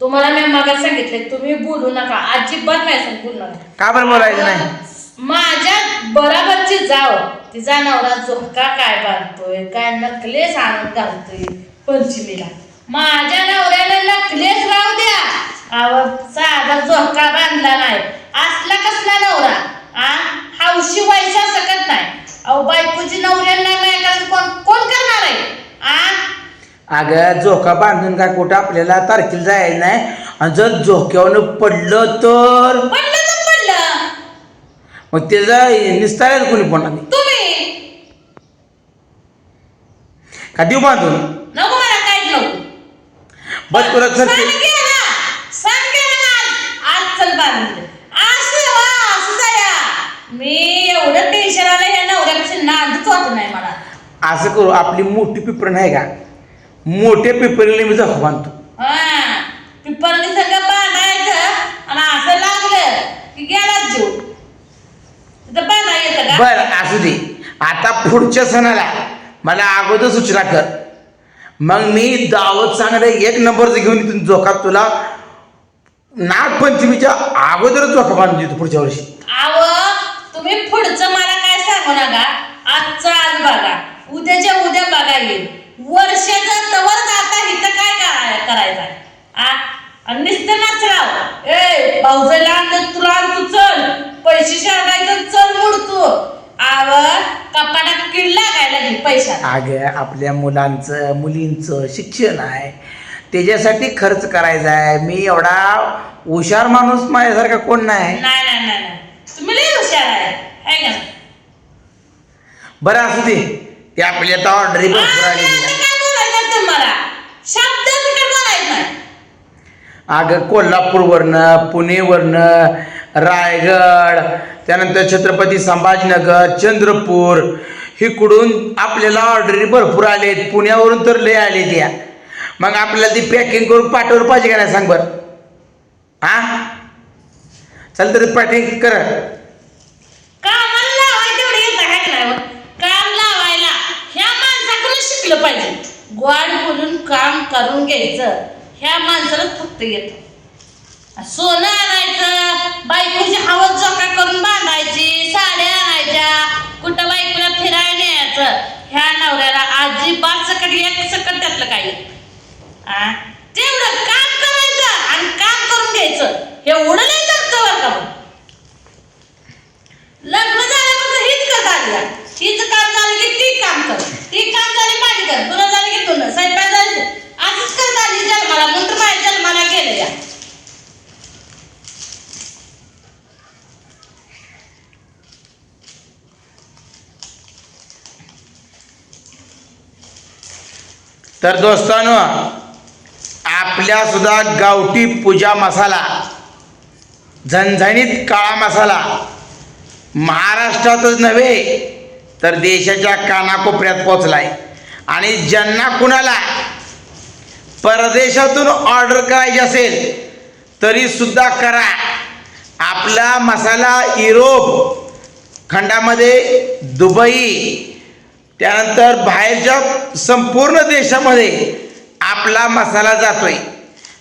तुम्हाला मी मग सांगितले तुम्ही बोलू नका. अजिबात नाही सांग बोलू नका. का बरं बोलायचं नाही? माझ्या बराबरची जाव तिचा नवरा झोका काय बांधतोय काय नकलेस आणून घालतोय पंचमीला. माझ्या नवऱ्याला नकलेस राहू द्या. अहो साधा झोका बांधला नाही. असला कसला नवरा? आ? हौशी व्हायचा सकत नाही. अहो बायकोची नवऱ्यांना नाही करायचं कोण कोण करणार आहे? आ? अगं झोका बांधून काय कुठं आपल्याला तारखेला जायचं नाही. आणि जर झोक्यावरून पडलं तर? पडलं तर पडलं. मग त्याचं निस्तारायला कोणी पण नाही. तुम्ही. का देऊ बांधून? नको मला काहीच नको बस तुला सण चल केला सण केला ना आज. आज चल बांधले असं वा असं जाया. मी एवढं टेन्शन आलं नवऱ्यापेक्षा नादच नाही मला. असं करू आपली मोठी पिपरण आहे का? मोठ्या पिपरीला मी झोका बांधतो हा पिपरनी सगळं बांधायचं आणि असं लागलं की गेलाच जीव. तिथं बांधा येतं का? बर असू दे. आता पुढच्या सणाला मला अगोदर सूचना कर. मग मी दावत चांगलं एक नंबरचं घेऊन इथून झोका तुला नागपंचमीच्या अगोदरच झोका बांधून देतो पुढच्या वर्षी. आव तुम्ही पुढचं मला काय सांगू नका? आजचं आज बघा. उद्याच्या उद्या बघा येईल. वर्षाचं तवर जाता इथं काय करा- करायचं आहे? आ आणि नुसतं ए भाऊजाला आणलं तुला चल. पैसे चल मोड तू आव कपाटात किड लागायला लागली पैसा अगं आपल्या मुलांचं मुलींचं शिक्षण आहे. त्याच्यासाठी खर्च करायचा आहे. मी एवढा हुशार माणूस माझ्यासारखा कोण नाही. नाही नाही नाही नाही. तुम्ही लय हुशार आहे. है का? बरं असू दे. ते आपली आता ऑर्डरी भरपूर आलेली आता आहे. काय बोलायचं तुम्हाला? नाही अगं कोल्हापूरवरनं पुणेवरनं रायगड त्यानंतर छत्रपती संभाजीनगर चंद्रपूर इकडून आपल्याला ऑर्डरी भरपूर आले आहेत पुण्यावरून तर लय आले त्या मग आपल्याला ती पॅकिंग करून पाठवलं पाहिजे का नाही सांग बरं? हा चल तर पॅकिंग कर. कामाला तेवढं येतं काम लावायला ह्या माणसाकडून शिकलं पाहिजे. गोड बोलून काम करून घ्यायचं. ह्या माणसालाच फक्त येतं सोनं आणायचं बायकोची हवस जोका करून बांधायची साड्या आणायच्या कुठं बायकोला फिरायला न्यायचं ह्या नवऱ्याला अजिबात सकट एक सकट त्यातलं काही आ? तेवढं काम करायचं आणि काम करून घ्यायचं एवढं नाही जमतं बरं का मग. लग्न झाल्यापासून हीच करता आली हीच काम झालं की ती काम कर ती काम झाली माझी कर तुला झालं की तुला स्वयंपाक झालं की- असंच करत आली जन्माला म्हणून तर माझ्या जन्माला गेलेल्या तर दोस्तानो आपल्यासुद्धा गावठी पूजा मसाला झणझणीत काळा मसाला महाराष्ट्रातच नव्हे तर देशाच्या कानाकोपऱ्यात पोचलाय आणि ज्यांना कुणाला परदेशातून ऑर्डर करायची असेल तरी सुद्धा करा. आपला मसाला युरोप खंडामध्ये दुबई त्यानंतर बाहेरच्या संपूर्ण देशामध्ये आपला मसाला जातोय.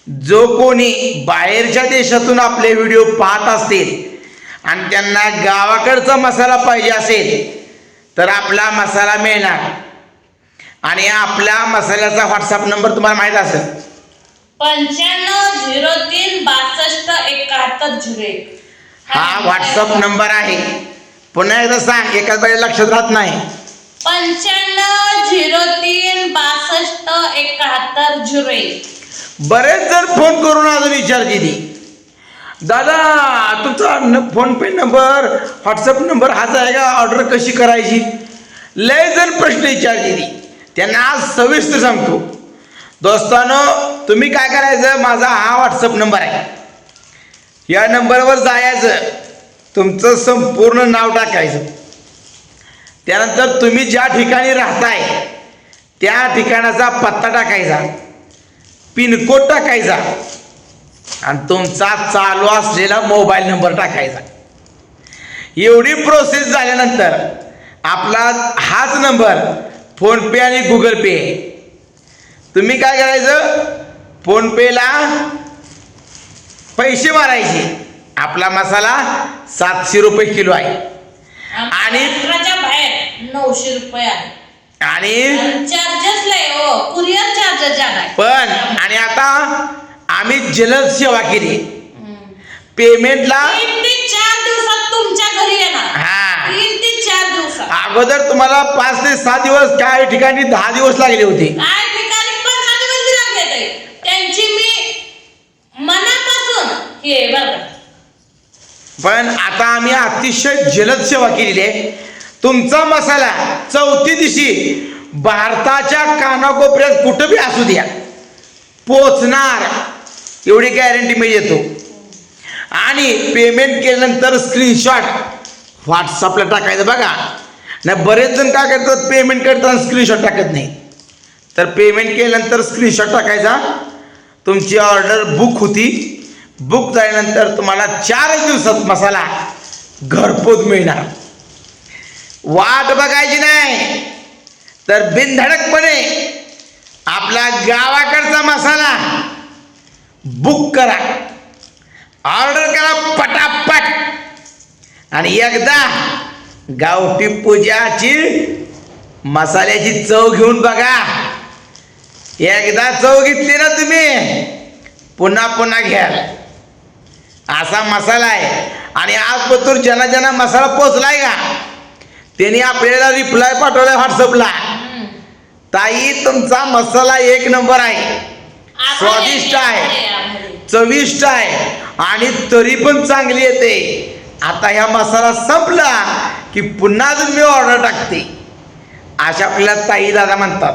जो कोणी बाहेरच्या देशातून आपले व्हिडिओ पाहत असतील आणि त्यांना गावाकडचा मसाला पाहिजे असेल तर आपला मसाला मिळणार. आणि आपल्या मसाल्याचा व्हॉट्सअप नंबर तुम्हाला माहीत असेल. पंच्याण्णव झिरो तीन बासष्ट एकाहत्तर झिरो एक. हा व्हॉट्सअप नंबर आहे. पुन्हा एकदा सांग एकाच वेळेला लक्षात राहत नाही. पंच्याण्णव झिरो तीन बासष्ट एकाहत्तर झिरो एक. बरेच जण फोन करून अजून विचारते ती दादा तुमचा न PhonePe number WhatsApp number हाच आहे का? ऑर्डर कशी करायची? लय जण प्रश्न विचारते ती त्यांना आज सविस्तर सांगतो. दोस्तानो तुम्ही काय करायचं? माझा हा व्हॉट्सअप नंबर आहे. या नंबरवर जायचं. तुमचं संपूर्ण नाव टाकायचं. त्यानंतर तुम्ही ज्या ठिकाणी राहताय त्या ठिकाणाचा पत्ता टाकायचा पिनकोड टाकायचा आणि तुमचा चालू असलेला मोबाईल नंबर टाकायचा. एवढी प्रोसेस झाल्यानंतर आपला हाच नंबर फोनपे आणि गुगल पे. तुम्ही काय करायचं? फोनपेला पैसे मारायचे. आपला मसाला सातशे रुपये किलो आहे. आणि- नऊशे रुपये आहे. आणि? चार्जेस लय हो. कुरिअर चार्जेस जाणार. पण आणि आता आम्ही जलद सेवा केली. पेमेंटला तीन ते चार दिवसात तुमच्या घरी येणार. हा. तीन ते चार दिवसात. अगोदर तुम्हाला पाच ते सहा दिवस काय ठिकाणी दहा दिवस लागले होते. काय ठिकाणी पंधरा दिवस त्यांची मी मनापासून हे का. पण आता आम्ही अतिशय जलद सेवा केलेली आहे. तुमचा मसाला चौथी दिवशी भारताच्या कानाकोपऱ्यात कुठं बी असू द्या पोचणार. एवढी गॅरंटी मी येतो आणि पेमेंट केल्यानंतर स्क्रीनशॉट व्हॉट्सअपला टाकायचं बघा. नाही बरेच जण काय करतात पेमेंट करताना स्क्रीनशॉट टाकत नाही तर पेमेंट केल्यानंतर स्क्रीनशॉट टाकायचा. तुमची ऑर्डर बुक होती. बुक झाल्यानंतर तुम्हाला चारच दिवसात मसाला घरपोच मिळणार. वाट बघायची नाही. तर बिनधडकपणे आपला गावाकडचा मसाला बुक करा. ऑर्डर करा पटापट. आणि एकदा गावठी पूजाची मसाल्याची चव घेऊन बघा. एकदा चव घेतली ना तुम्ही पुन्हा पुन्हा घ्याल असा मसाला आहे. आणि आज पतूर ज्यांना ज्यांना मसाला पोचलाय का? त्यांनी आपल्याला रिप्लाय पाठवलाय व्हॉट्सअपला. ताई तुमचा मसाला एक नंबर आहे. स्वादिष्ट आहे. चविष्ट आहे. आणि तरी पण चांगली येते. आता ह्या मसाला संपला की पुन्हा अजून मी ऑर्डर टाकते. अशा आपल्याला ताई दादा म्हणतात.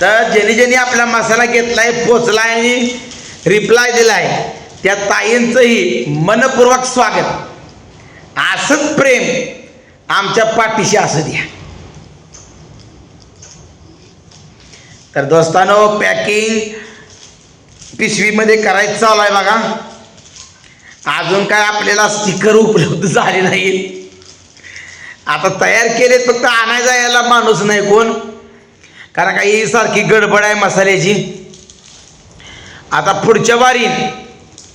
तर ज्यांनी ज्यांनी आपला मसाला घेतलाय पोचलाय आणि रिप्लाय दिलाय त्या ताईंचंही मनपूर्वक स्वागत. असंच प्रेम आमच्या पाठीशी असं द्या. तर दोस्तानो पॅकिंग पिशवीमध्ये करायचं चालू आहे बघा. अजून काय आपल्याला स्टिकर उपलब्ध झाले नाहीत. आता तयार केलेत फक्त आणायचा यायला माणूस नाही कोण. कारण काही सारखी गडबड आहे मसाल्याची. आता पुढच्या वारी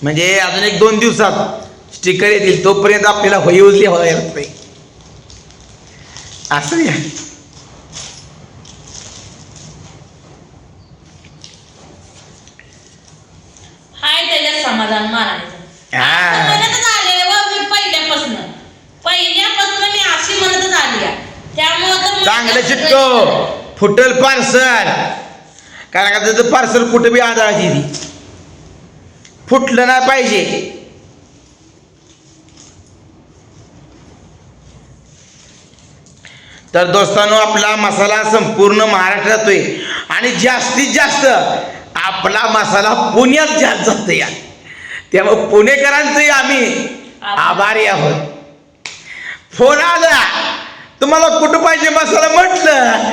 म्हणजे अजून एक दोन दिवसात स्टिकर येतील तोपर्यंत आपल्याला होईवच लिहावं लागते. असं या. हाय त्याच्यात समाधान मानायचं हा. म्हणतच आले व मी पहिल्यापासून. पहिल्यापासून मी अशी म्हणतच आली आहे. त्यामुळं तर मला चांगलं चिटको फुटल पार्सल. कारण का त्याचं पार्सल कुठं बी आदळाची ती. फुटलं नाही पाहिजे. तर दोस्तांनो आपला मसाला संपूर्ण महाराष्ट्रात येतोय आणि जास्तीत जास्त आपला मसाला पुण्यात जास्त जातो या त्यामुळे पुणेकरांचंही आम्ही आभारी. आहोत. फोन आला. तुम्हाला कुठं पाहिजे मसाला म्हटलं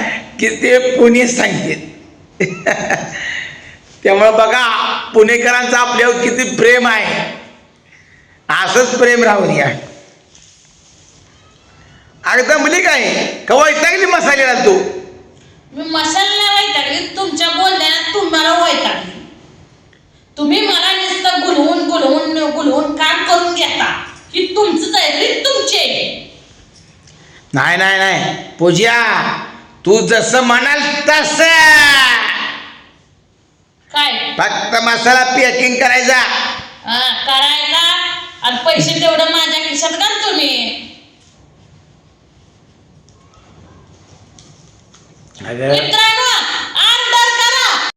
की ते पुणे सांगते त्यामुळे बघा पुणेकरांचं आपल्यावर किती प्रेम आहे. असंच प्रेम राहू द्या अगदा मुली काय? कवा वैतागली मसाल्याला तू. मी मसाला वैतागली तुमच्या बोलण्यात तुम्हाला वैतागली. तुम्ही मला नुसतं गुलवून गुलवून गुलवून काम करून घेता. की तुमचंच आहे रीत तुमची. नाही नाही नाही. पूजा तू जसं म्हणाल तस. काय? फक्त मसाला पॅकिंग करायचा. हा करायचा. आणि पैसे तेवढं माझ्या खिशात घाल तुम्ही. मित्रांनो